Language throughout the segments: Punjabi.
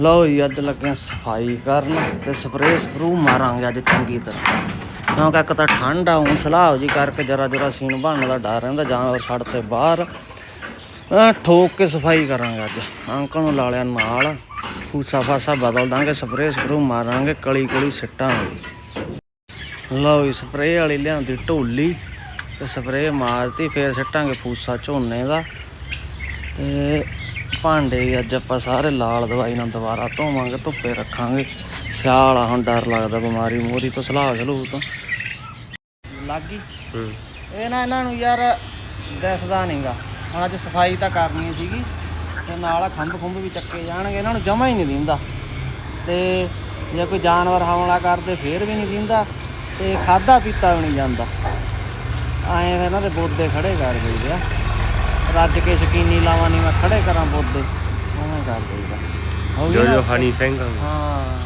ਲਓ ਜੀ, ਅੱਜ ਲੱਗਿਆ ਸਫ਼ਾਈ ਕਰਨ ਤੇ ਸਪਰੇਅ ਸਪਰੂ ਮਾਰਾਂਗੇ ਅੱਜ ਚੰਗੀ ਤਰ੍ਹਾਂ। ਕਿਉਂਕਿ ਇੱਕ ਤਾਂ ਠੰਡ ਆ ਹੁਣ ਸਲਾਹ ਜੀ ਕਰਕੇ ਜਰਾ ਜਰਾ ਸੀਨ ਬਣਨ ਦਾ ਡਰ ਰਹਿੰਦਾ, ਜਾਂ ਛੱਡ ਤੇ ਬਾਹਰ ਠੋਕ ਕੇ ਸਫ਼ਾਈ ਕਰਾਂਗੇ ਅੱਜ। ਅੰਕਲ ਨੂੰ ਲਾ ਲਿਆ ਨਾਲ, ਫੂਸਾ ਫਾਸਾ ਬਦਲ ਦਾਂਗੇ ਸਪਰੇਅ ਸਪਰੂ ਮਾਰਾਂਗੇ, ਕਲੀ ਕਲੀ ਸਿੱਟਾਂਗੇ। ਲਓ ਜੀ ਸਪਰੇਅ ਵਾਲੀ ਲਿਆਂਦੀ ਢੋਲੀ, ਤੇ ਸਪਰੇਅ ਮਾਰਤੀ, ਫੇਰ ਸਿੱਟਾਂਗੇ ਫੂਸਾ ਝੋਨੇ ਦਾ। ਤੇ ਭਾਂਡੇ ਅੱਜ ਆਪਾਂ ਸਾਰੇ ਲਾਲ ਦਵਾਈ ਨਾਲ ਦੁਬਾਰਾ ਧੋਵਾਂਗੇ ਧੁੱਪੇ ਰੱਖਾਂਗੇ। ਸਿਆਲ ਆ ਹੁਣ ਡਰ ਲੱਗਦਾ ਬਿਮਾਰੀ ਮੋਰੀ ਤੋਂ ਸਲਾਹ ਚਲੂ ਤੋਂ। ਲੱਗ ਇਹ ਨਾ ਇਹਨਾਂ ਨੂੰ ਯਾਰ ਦਿਸਦਾ ਨਹੀਂਗਾ। ਹੁਣ ਅੱਜ ਸਫ਼ਾਈ ਤਾਂ ਕਰਨੀ ਸੀਗੀ ਤੇ ਨਾਲ ਖੰਭ ਖੁੰਭ ਵੀ ਚੱਕੇ ਜਾਣਗੇ। ਇਹਨਾਂ ਨੂੰ ਜਮਾ ਹੀ ਨਹੀਂ ਦਿੰਦਾ। ਤੇ ਜੇ ਕੋਈ ਜਾਨਵਰ ਹਮਲਾ ਕਰਦੇ ਫੇਰ ਵੀ ਨਹੀਂ ਦਿੰਦਾ। ਤੇ ਖਾਦਾ ਪੀਤਾ ਵੀ ਨਹੀਂ ਜਾਂਦਾ। ਐਂ ਇਹਨਾਂ ਦੇ ਬੋਦੇ ਖੜੇ ਕਰ ਦਈਦੇ ਆ। ਰੱਜ ਕੇ ਸ਼ਕੀਨੀ ਲਾਵਾਂ ਨਹੀਂ ਮੈਂ ਖੜੇ ਕਰਾਂ ਬੋਦੇ ਉਵੇਂ ਕਰ ਦਈਦਾ। ਹੋ ਗਈ ਜੋ ਨਾ? ਜੋ ਹਨੀ ਸਿੰਘ ਹਾਂ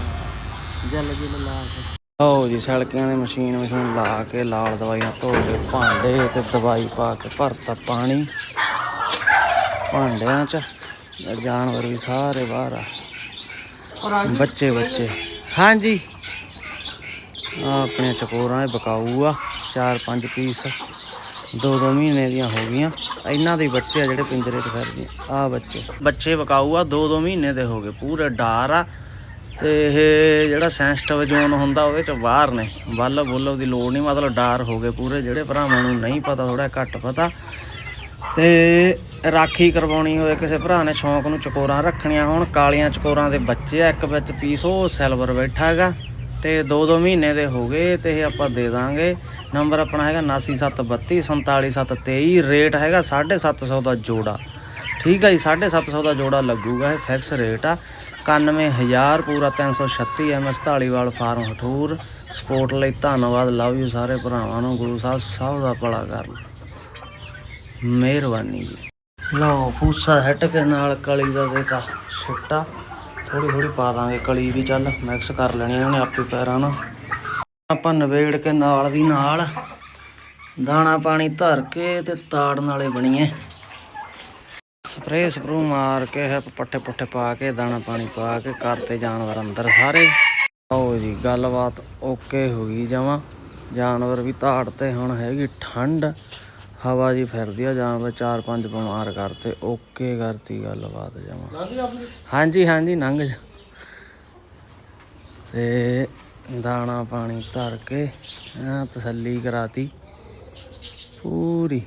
ਜਲ ਜਲ ਲਾ ਸੇ ਲਓ ਜੀ ਸੜਕਾਂ ਦੇ ਮਸ਼ੀਨ ਮਸ਼ੀਨ ਲਾ ਕੇ ਲਾਲ ਦਵਾਈ ਨਾਲ ਧੋ ਕੇ ਭਾਂਡੇ ਤੇ ਦਵਾਈ ਪਾ ਕੇ ਭਰਤਾ ਪਾਣੀ। ਭਾਂਡਿਆਂ ਚ ਤੇ ਜਾਨਵਰ ਵੀ ਸਾਰੇ ਬਾਹਰ ਆ। ਬੱਚੇ ਬੱਚੇ। ਹਾਂਜੀ। ਆਪਣੇ ਚਕੋਰਾਂ ਇਹ ਬਕਾਊ ਆ ਚਾਰ ਪੰਜ ਪੀਸ। ਦੋ ਦੋ ਮਹੀਨੇ ਦੀਆਂ ਹੋ ਗਈਆਂ। ਇਹਨਾਂ ਦੇ ਬੱਚੇ ਆ ਜਿਹੜੇ ਪਿੰਜਰੇ 'ਚ ਫਿਰਦੇ ਆ। ਬੱਚੇ। ਬੱਚੇ ਬਕਾਊ ਆ ਦੋ ਦੋ ਮਹੀਨੇ ਦੇ ਹੋ ਗਏ। ਪੂਰੇ ਡਾਰ ਆ। ਤੇ ਇਹ ਜਿਹੜਾ ਸੈਂਸਟਿਵ ਜ਼ੋਨ ਹੁੰਦਾ, ਉਹਦੇ ਚ ਬਾਹਰ ਨੇ। ਬੱਲ ਬੁੱਲ ਦੀ ਲੋੜ ਨਹੀਂ ਮਤਲਬ ਡਾਰ ਹੋ ਗਏ ਪੂਰੇ। ਜਿਹੜੇ ਭਰਾਵਾਂ ਨੂੰ ਨਹੀਂ ਪਤਾ ਥੋੜਾ ਘੱਟ ਪਤਾ। ਤੇ ਰਾਖੀ ਕਰਵਾਉਣੀ ਹੋਵੇ ਕਿਸੇ ਭਰਾ ਨੇ ਸ਼ੌਂਕ ਨੂੰ ਚਕੋਰਾਂ ਰੱਖਣੀਆਂ ਹੋਣ। ਕਾਲੀਆਂ ਚਕੋਰਾਂ ਦੇ ਬੱਚੇ ਆ, ਇੱਕ ਵਿੱਚ ਪੀਸ ਉਹ ਸਿਲਵਰ ਬੈਠਾ ਹੈਗਾ। ਤੇ 2-2 ਮਹੀਨੇ ਦੇ ਹੋ ਗਏ ਤੇ ਇਹ ਆਪਾਂ ਦੇ ਦਾਂਗੇ। ਨੰਬਰ ਆਪਣਾ ਹੈਗਾ 9732 47723 ਰੇਟ ਹੈਗਾ 750 ਦਾ ਜੋੜਾ। ਠੀਕ ਹੈ ਜੀ 750 ਦਾ ਜੋੜਾ ਲੱਗੂਗਾ, ਇਹ ਫਿਕਸ ਰੇਟ ਆ। 91000 ਪੂਰਾ 336 MS Dhaliwal farm Hathur. Support ਲਈ ਧੰਨਵਾਦ ਲਵ ਯੂ ਸਾਰੇ ਭਰਾਵਾਂ ਨੂੰ, ਗੁਰੂ ਸਾਹਿਬ ਸਭ ਦਾ ਭਲਾ ਕਰਨ। ਮਿਹਰਬਾਨੀ ਜੀ। ਲਓ ਫੂਸਾ ਹਟ ਕੇ ਨਾਲ ਕਲੀ ਦਾ ਦੇਤਾ ਛੁੱਟਾ। ਥੋੜੀ ਥੋੜੀ ਪਾ ਦਾਂਗੇ ਕਲੀ ਵੀ ਚੱਲ ਮਿਕਸ ਕਰ ਲੈਣੀ ਇਹਨੇ ਆਪੇ ਪੈਰਾਂ ਨਾਲ। ਆਪਾਂ ਨਵੇੜ ਕੇ ਨਾਲ ਦੀ ਨਾਲ ਦਾਣਾ ਪਾਣੀ ਧਰ ਕੇ ਤੇ ਤਾੜਨ ਵਾਲੇ ਬਣੀਏ। ਸਪਰੇਅ ਸਪਰੂ ਮਾਰ ਕੇ ਹੈ ਪੱਠੇ ਪੁੱਠੇ ਪਾ ਕੇ, ਦਾਣਾ ਪਾਣੀ ਪਾ ਕੇ ਕਰਤੇ ਜਾਨਵਰ ਅੰਦਰ ਸਾਰੇ। ਆਓ ਜੀ, ਗੱਲਬਾਤ ਓਕੇ ਹੋ ਗਈ ਜਮਾਂ। ਜਾਨਵਰ ਵੀ ਧਾੜ ਤੇ ਹੁਣ ਹੈਗੀ ਠੰਡ। ਹਵਾ ਜੀ ਫਿਰਦੀ ਆ ਜਾਨਵਰ ਚਾਰ ਪੰਜ ਬਿਮਾਰ ਕਰਤੇ ਓਕੇ ਕਰਤੀ ਗੱਲਬਾਤ ਜਮਾਂ। ਹਾਂਜੀ ਹਾਂਜੀ ਲੰਘ ਜਾ। ਤੇ ਦਾਣਾ ਪਾਣੀ ਧਰ ਕੇ ਐਂ ਤਸੱਲੀ ਕਰਾਤੀ। ਪੂਰੀ।